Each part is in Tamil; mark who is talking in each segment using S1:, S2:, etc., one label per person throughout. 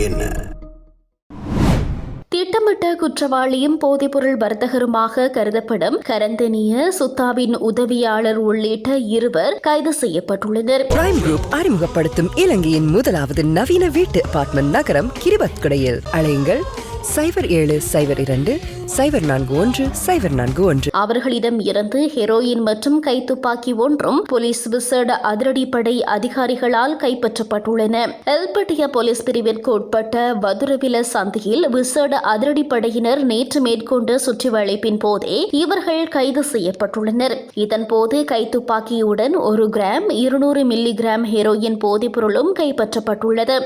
S1: என்ன?
S2: திட்டமிட்ட குற்றவாளியும் போதைப்பொருள் வர்த்தகருமாக கருதப்படும் கரந்தனிய சுத்தாவின் உதவியாளர் உள்ளிட்ட இருவர் கைது செய்யப்பட்டுள்ளனர்.
S3: பிரைம் குரூப் அறிமுகப்படுத்தும் இலங்கையின் முதலாவது நவீன வீட்டு அபார்ட்மெண்ட் நகரம் கிரிபத்குடையில். அழையுங்கள் சைபர் ஏழு சைபர் இரண்டு சைபர் நான்கு ஒன்று சைபர் நான்கு ஒன்று.
S2: அவர்களிடம் இருந்து ஹெரோயின் மற்றும் கைத்துப்பாக்கி ஒன்றும் போலீஸ் விசேட அதிரடிப்படை அதிகாரிகளால் கைப்பற்றப்பட்டுள்ளன. எல்பட்டிய போலீஸ் பிரிவிற்கு உட்பட்ட வதுரவில சந்தியில் விசேட அதிரடிப்படையினர் நேற்று மேற்கொண்ட சுற்றிவளைப்பின் போதே இவர்கள் கைது செய்யப்பட்டுள்ளனர். இதன்போது கைத்துப்பாக்கியுடன் ஒரு கிராம் இருநூறு மில்லி கிராம் ஹெரோயின் போதைப்பொருளும் கைப்பற்றப்பட்டுள்ளது.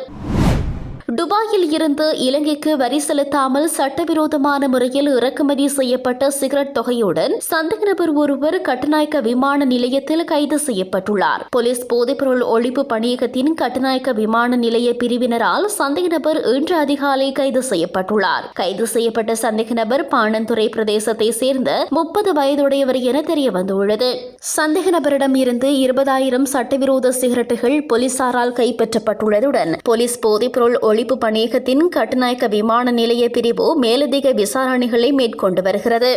S2: துபாயில் இருந்து இலங்கைக்கு வரி செலுத்தாமல் சட்டவிரோதமான முறையில் இறக்குமதி செய்யப்பட்ட சிகரெட் தொகையுடன் சந்தேக நபர் ஒருவர் கட்டுநாயக்க விமான நிலையத்தில் கைது செய்யப்பட்டுள்ளார். போலீஸ் போதைப்பொருள் ஒழிப்பு பணியகத்தின் கட்டுநாயக்க விமான நிலைய பிரிவினரால் சந்தேக நபர் இன்று அதிகாலை கைது செய்யப்பட்டுள்ளார். கைது செய்யப்பட்ட சந்தேக நபர் பாணந்துறை பிரதேசத்தை சேர்ந்த முப்பது வயதுடையவர் என தெரிய வந்துள்ளது சந்தேக நபரிடம் இருந்து இருபதாயிரம் சட்டவிரோத சிகரெட்டுகள் போலீசாரால் கைப்பற்றப்பட்டுள்ளதுடன் போலீஸ் போதைப்பொருள் ஒழிப்பு பணியகத்தின் கட்டுநாயக்க விமான நிலைய பிரிவு மேலதிக விசாரணைகளை மேற்கொண்டு வருகிறது.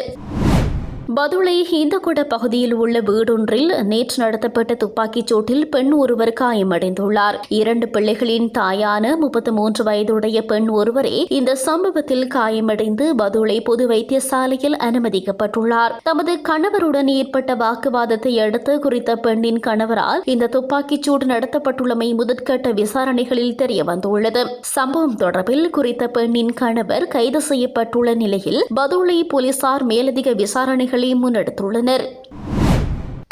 S2: பதுளை ஹீந்தகுட பகுதியில் உள்ள வீடொன்றில் நேற்று நடத்தப்பட்ட துப்பாக்கிச் சூட்டில் பெண் ஒருவர் காயமடைந்துள்ளார். இரண்டு பிள்ளைகளின் தாயான முப்பத்தி மூன்று வயதுடைய பெண் ஒருவரே இந்த சம்பவத்தில் காயமடைந்து பதுளை பொது வைத்தியசாலையில் அனுமதிக்கப்பட்டுள்ளார். தமது கணவருடன் ஏற்பட்ட வாக்குவாதத்தை அடுத்து குறித்த பெண்ணின் கணவரால் இந்த துப்பாக்கிச் சூடு நடத்தப்பட்டுள்ளமை முதற்கட்ட விசாரணைகளில் தெரிய வந்துள்ளது சம்பவம் தொடர்பில் குறித்த பெண்ணின் கணவர் கைது செய்யப்பட்டுள்ள நிலையில் பதுளை போலீசார் மேலதிக விசாரணைகள் முன்னெடுத்துள்ளனர்.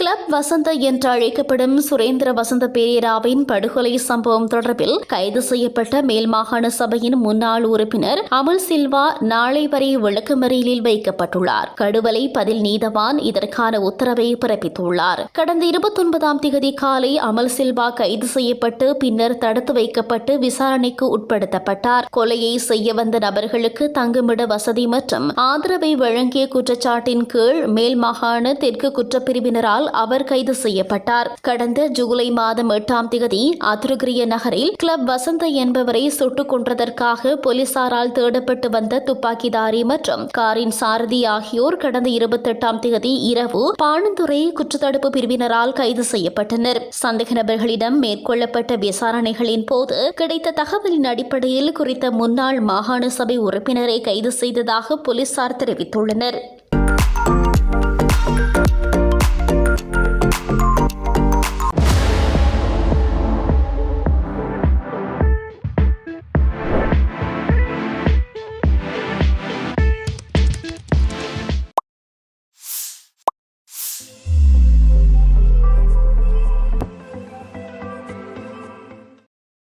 S2: கிளப் வசந்த என்று அழைக்கப்படும் சுரேந்திர வசந்த பெரேராவின் படுகொலை சம்பவம் தொடர்பில் கைது செய்யப்பட்ட மேல் மாகாண சபையின் முன்னாள் உறுப்பினர் அமுல் சில்வா நாளை வரை விளக்கமறியலில் வைக்கப்பட்டுள்ளார். கடுவலை பதில் நீதவான் இதற்கான உத்தரவை பிறப்பித்துள்ளார். கடந்த இருபத்தொன்பதாம் திகதி காலை அமல் சில்வா கைது செய்யப்பட்டு பின்னர் தடுத்து வைக்கப்பட்டு விசாரணைக்கு உட்படுத்தப்பட்டார். கொலையை செய்ய வந்த நபர்களுக்கு தங்குமிட வசதி மற்றும் ஆதரவை வழங்கிய குற்றச்சாட்டின் கீழ் மேல் மாகாண தெற்கு குற்றப்பிரிவினரால் அவர் கைது செய்யப்பட்டார். கடந்த ஜூலை மாதம் எட்டாம் தேதி அதுருகிரிய நகரில் கிளப் வசந்த என்பவரை சுட்டுக் கொன்றதற்காக போலீசாரால் தேடப்பட்டு வந்த துப்பாக்கிதாரி மற்றும் காரின் சாரதி ஆகியோர் கடந்த இருபத்தெட்டாம் தேதி இரவு பாணந்துறை குற்றத்தடுப்பு பிரிவினரால் கைது செய்யப்பட்டனர். சந்தேக நபர்களிடம் மேற்கொள்ளப்பட்ட விசாரணைகளின் போது கிடைத்த தகவலின் அடிப்படையில் குறித்த முன்னாள் மாகாண சபை உறுப்பினரை கைது செய்ததாக போலீசார் தெரிவித்துள்ளனர்.